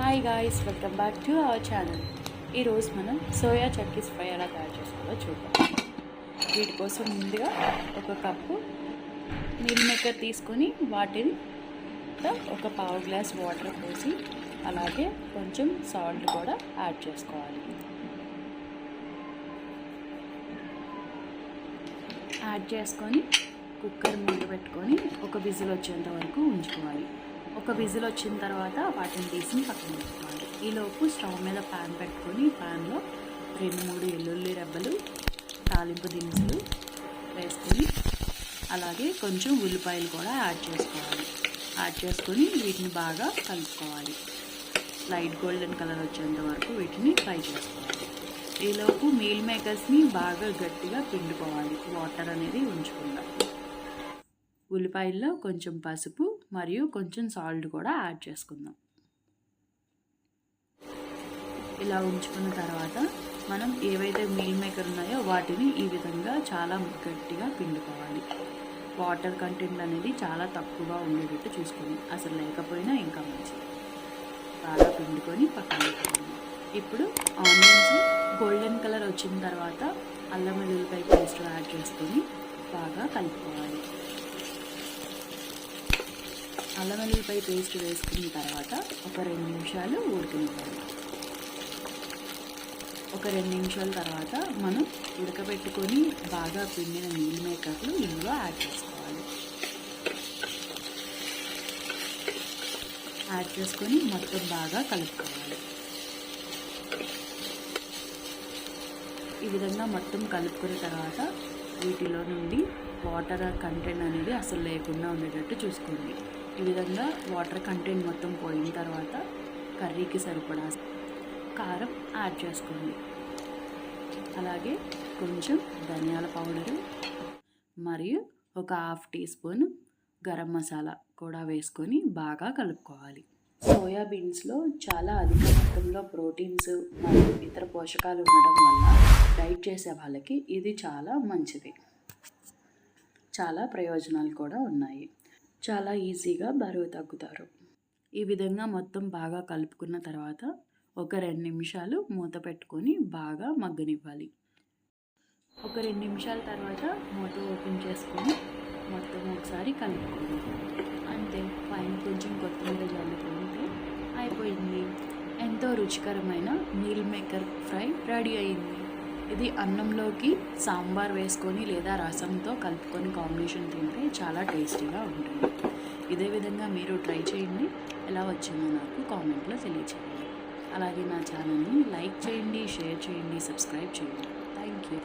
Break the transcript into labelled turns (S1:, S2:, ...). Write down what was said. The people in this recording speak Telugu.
S1: Hi guys welcome back to our channel ఈరోజు మనం సోయా చక్కీస్ ఫ్రై ఎలా తయారు చేసుకోవాలో చూద్దాం. వీటి కోసం ముందుగా ఒక కప్పు మిల్ మేకర్ తీసుకొని వాటిని ఒక పావు గ్లాస్ వాటర్ పోసి అలాగే కొంచెం సాల్ట్ కూడా యాడ్ చేసుకోవాలి. యాడ్ చేసుకొని కుక్కర్ ముందు పెట్టుకొని ఒక విజిల్ వచ్చేంత వరకు ఉంచుకోవాలి. ఒక విజిల్ వచ్చిన తర్వాత వాటిని తీసి పక్కన పెట్టుకోవాలి ఈలోపు స్టవ్ మీద ప్యాన్ పెట్టుకొని ప్యాన్లో రెండు మూడు వెల్లుల్లి రెబ్బలు తాలింపు దినుసులు వేసుకొని అలాగే కొంచెం ఉల్లిపాయలు కూడా యాడ్ చేసుకోవాలి. యాడ్ చేసుకొని వీటిని బాగా కలుపుకోవాలి. లైట్ గోల్డెన్ కలర్ వచ్చేంత వరకు వీటిని ఫ్రై చేసుకోవాలి. ఈలోపు మీల్ మేకర్స్ని బాగా గట్టిగా పిండుకోవాలి. వాటర్ అనేది ఉంచకుండా ఉల్లిపాయల్లో కొంచెం పసుపు మరియు కొంచెం సాల్ట్ కూడా యాడ్ చేసుకుందాం. ఇలా ఉంచుకున్న తర్వాత మనం ఏవైతే మీల్ మేకర్ ఉన్నాయో వాటిని ఈ విధంగా చాలా గట్టిగా పిండుకోవాలి. వాటర్ కంటెంట్ అనేది చాలా తక్కువగా ఉండేటట్టు చూసుకోండి. అసలు లేకపోయినా ఇంకా మంచిది. బాగా పిండుకొని పక్కన పెట్టుకోండి ఇప్పుడు ఆనియన్స్ గోల్డెన్ కలర్ వచ్చిన తర్వాత అల్లం వెల్లుల్లిపాయ పేస్ట్ యాడ్ చేసుకొని బాగా కలుపుకోవాలి. అల్లం పేస్ట్ వేసుకున్న తర్వాత ఒక రెండు నిమిషాలు ఉడికినివ్వాలి. ఒక రెండు నిమిషాల తర్వాత మనం ఉడకబెట్టుకొని బాగా పిండిన మీల్ మేకర్లు ఇందులో యాడ్ చేసుకోవాలి. యాడ్ చేసుకొని మొత్తం బాగా కలుపుకోవాలి. ఈ విధంగా మొత్తం కలుపుకున్న తర్వాత వీటిలో నుండి వాటర్ కంటెంట్ అనేది అసలు లేకుండా ఉండేటట్టు చూసుకోండి. ఈ విధంగా వాటర్ కంటెంట్ మొత్తం పోయిన తర్వాత కర్రీకి సరిపడా కారం యాడ్ చేసుకోండి. అలాగే కొంచెం ధనియాల పౌడరు మరియు ఒక half teaspoon garam masala కూడా వేసుకొని బాగా కలుపుకోవాలి. సోయాబీన్స్లో చాలా అధిక మొత్తంలో ప్రోటీన్స్ మరియు ఇతర పోషకాలు ఉండడం వల్ల డైట్ చేసే వాళ్ళకి ఇది చాలా మంచిది. చాలా ప్రయోజనాలు కూడా ఉన్నాయి. చాలా ఈజీగా బరువు తగ్గుతారు. ఈ విధంగా మొత్తం బాగా కలుపుకున్న తర్వాత ఒక రెండు నిమిషాలు మూత పెట్టుకొని బాగా మగ్గనివ్వాలి. ఒక రెండు నిమిషాల తర్వాత మూత ఓపెన్ చేసుకొని మొత్తం ఒకసారి కలుపుకోండి అంతే పైన కొంచెం కొత్తిమీర జల్లుకుంటే అయిపోయింది. ఎంతో రుచికరమైన మీల్ మేకర్ ఫ్రై రెడీ అయింది. ఇది అన్నంలోకి సాంబార్ వేసుకొని లేదా రసంతో కలుపుకొని కాంబినేషన్ తింటే చాలా టేస్టీగా ఉంటుంది. ఇదే విధంగా మీరు ట్రై చేయండి. ఎలా వచ్చిందో నాకు కామెంట్లో తెలియచేయండి. అలాగే నా ఛానల్ని లైక్ చేయండి షేర్ చేయండి సబ్స్క్రైబ్ చేయండి. Thank you.